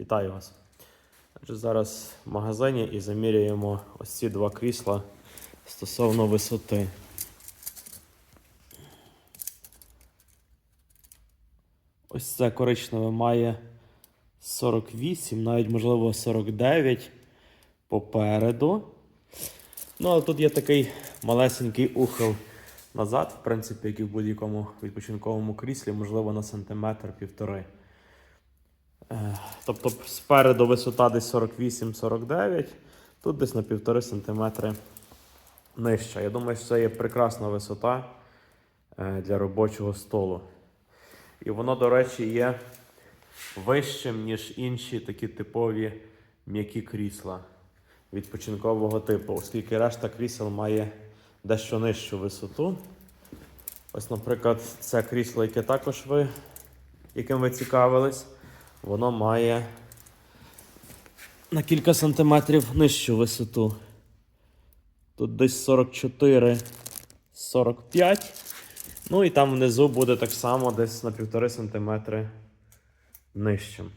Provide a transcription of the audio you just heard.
Вітаю вас. Зараз в магазині і заміряємо ось ці два крісла стосовно висоти. Ось це коричневе має 48, навіть можливо 49 попереду. Ну, але тут є такий малесенький ухил назад, в принципі, як і в будь-якому відпочинковому кріслі, можливо, на сантиметр півтори. Тобто спереду висота десь 48-49, тут десь на півтори сантиметри нижча. Я думаю, що це є прекрасна висота е, для робочого столу. І воно, до речі, є вищим, ніж інші такі типові м'які крісла відпочинкового типу, оскільки решта крісел має дещо нижчу висоту. Ось, наприклад, це крісло, яке також ви, яким ви цікавились, воно має на кілька сантиметрів нижчу висоту. Тут десь 44-45. Ну і там внизу буде так само десь на півтори сантиметри нижчим.